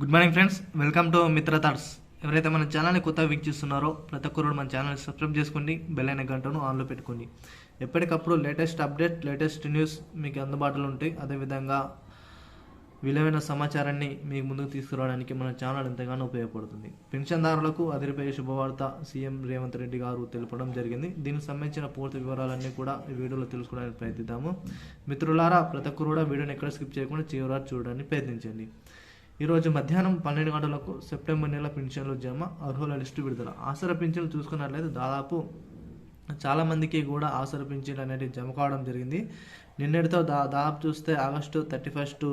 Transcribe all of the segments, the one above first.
Good morning friends welcome to Mitra thoughts ఎవరైతే మన ఛానల్ని కొత్తగా వీక్షిస్తున్నారో ప్రతి ఒక్కరు మన ఛానల్ని సబ్స్క్రైబ్ చేసుకోండి బెల్ అయిన గంటను ఆన్లో పెట్టుకోండి. ఎప్పటికప్పుడు లేటెస్ట్ అప్డేట్ లేటెస్ట్ న్యూస్ మీకు అందుబాటులో ఉంటాయి. అదేవిధంగా విలువైన సమాచారాన్ని మీకు ముందుకు తీసుకురావడానికి మన ఛానల్ ఎంతగానో ఉపయోగపడుతుంది. పెన్షన్దారులకు అదిరిపోయే శుభవార్త సీఎం రేవంత్ రెడ్డి గారు తెలపడం జరిగింది. దీనికి సంబంధించిన పూర్తి వివరాలన్నీ కూడా ఈ వీడియోలో తెలుసుకోవడానికి ప్రయత్నిద్దాము. మిత్రులారా ప్రతి ఒక్కరు కూడా వీడియోని ఎక్కడ స్కిప్ చేయకుండా చివరి చూడడానికి ప్రయత్నించండి. ఈరోజు మధ్యాహ్నం పన్నెండు గంటలకు సెప్టెంబర్ నెల పింఛన్లు జమ అర్హుల లిస్టు విడుదల. ఆసర పింఛన్లు చూసుకున్నట్లయితే దాదాపు చాలామందికి కూడా ఆసర పింఛన్లు అనేది జమ కావడం జరిగింది. నిన్నటితో దా దాదాపు చూస్తే ఆగస్టు థర్టీ ఫస్ట్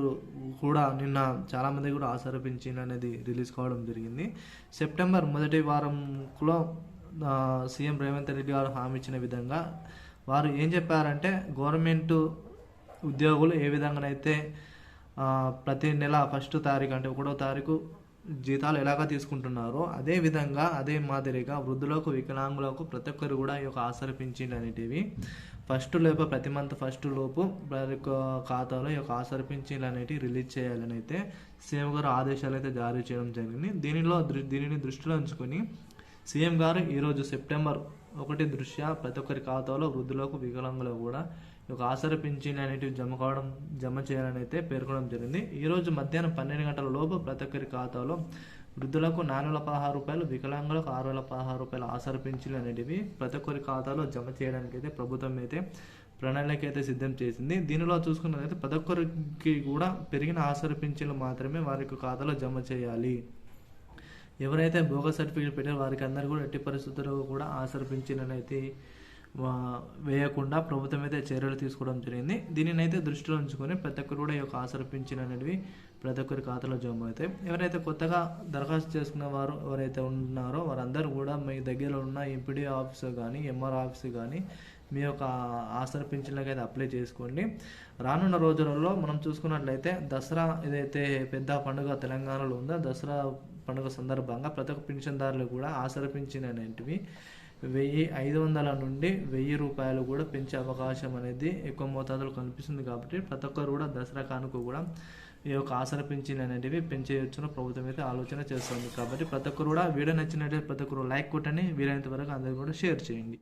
కూడా నిన్న చాలామంది కూడా ఆసర పింఛన్ అనేది రిలీజ్ కావడం జరిగింది. సెప్టెంబర్ మొదటి వారంలో సీఎం రేవంత్ రెడ్డి గారు హామీ ఇచ్చిన విధంగా వారు ఏం చెప్పారంటే గవర్నమెంట్ ఉద్యోగులు ఏ విధంగానైతే ప్రతి నెల ఫస్ట్ తారీఖు అంటే ఒకటో తారీఖు జీతాలు ఎలాగ తీసుకుంటున్నారో అదే విధంగా అదే మాదిరిగా వృద్ధులకు వికలాంగులకు ప్రతి ఒక్కరు కూడా ఈ యొక్క ఆసర పింఛన్లు అనేటివి ఫస్ట్ లోపు ప్రతి మంత్ ఫస్ట్ లోపు వారి యొక్క ఖాతాలో ఈ యొక్క ఆసర పింఛన్లు అనేటివి రిలీజ్ చేయాలని అయితే సీఎం గారు ఆదేశాలు అయితే జారీ చేయడం జరిగింది. దీనిలో దీనిని దృష్టిలో ఉంచుకొని సీఎం గారు ఈరోజు సెప్టెంబర్ ఒకటి దృష్ట్యా ప్రతి ఒక్కరి ఖాతాలో వృద్ధులకు వికలాంగులకు కూడా ఈ యొక్క ఆసర పింఛన్ అనేటివి జమ కావడం జమ చేయాలని అయితే పేర్కొనడం జరిగింది. ఈరోజు మధ్యాహ్నం పన్నెండు గంటల లోపు ప్రతి ఒక్కరి ఖాతాలో వృద్ధులకు నాలుగు వేల పదహారు రూపాయలు వికలాంగులకు ఆరు వేల పదహారు రూపాయలు ఆసర పింఛన్లు అనేటివి ప్రతి ఒక్కరి ఖాతాలో జమ చేయడానికి అయితే ప్రభుత్వం అయితే ప్రణాళిక అయితే సిద్ధం చేసింది. దీనిలో చూసుకున్నట్లయితే ప్రతి ఒక్కరికి కూడా పెరిగిన ఆసర పింఛన్లు మాత్రమే వారి యొక్క ఖాతాలో జమ చేయాలి. ఎవరైతే బోగస్ సర్టిఫికేట్ పెట్టారో వారికి అందరూ కూడా ఎట్టి పరిస్థితుల్లో కూడా ఆసర అయితే వేయకుండా ప్రభుత్వం అయితే చర్యలు తీసుకోవడం జరిగింది. దీనిని అయితే దృష్టిలో ఉంచుకొని ప్రతి ఒక్కరు కూడా ఈ యొక్క ఆసర్పించిన అనేవి ప్రతి ఒక్కరి ఖాతాలో జమ అవుతాయి. ఎవరైతే కొత్తగా దరఖాస్తు చేసుకున్న వారు ఎవరైతే ఉన్నారో వారందరూ కూడా మీ దగ్గరలో ఉన్న ఎంపీడీ ఆఫీస్ కానీ ఎంఆర్ ఆఫీస్ కానీ మీ యొక్క ఆసర అప్లై చేసుకోండి. రానున్న రోజులలో మనం చూసుకున్నట్లయితే దసరా ఏదైతే పెద్ద పండుగ తెలంగాణలో ఉందో దసరా పండుగ సందర్భంగా ప్రతి ఒక్క పింఛన్దారులు కూడా ఆసర పింఛన్ అనేటివి వెయ్యి ఐదు వందల నుండి వెయ్యి రూపాయలు కూడా పెంచే అవకాశం అనేది ఎక్కువ మోతాదులో కనిపిస్తుంది కాబట్టి ప్రతి ఒక్కరు కూడా దసరా కానుక కూడా ఈ యొక్క ఆసర పింఛన్ అనేటివి పెంచేయొచ్చున ప్రభుత్వం అయితే ఆలోచన చేస్తుంది. కాబట్టి ప్రతి ఒక్కరు కూడా వీడియో నచ్చినట్లయితే ప్రతి ఒక్కరు లైక్ కొట్టండి. వీలైనంత వరకు అందరూ కూడా షేర్ చేయండి.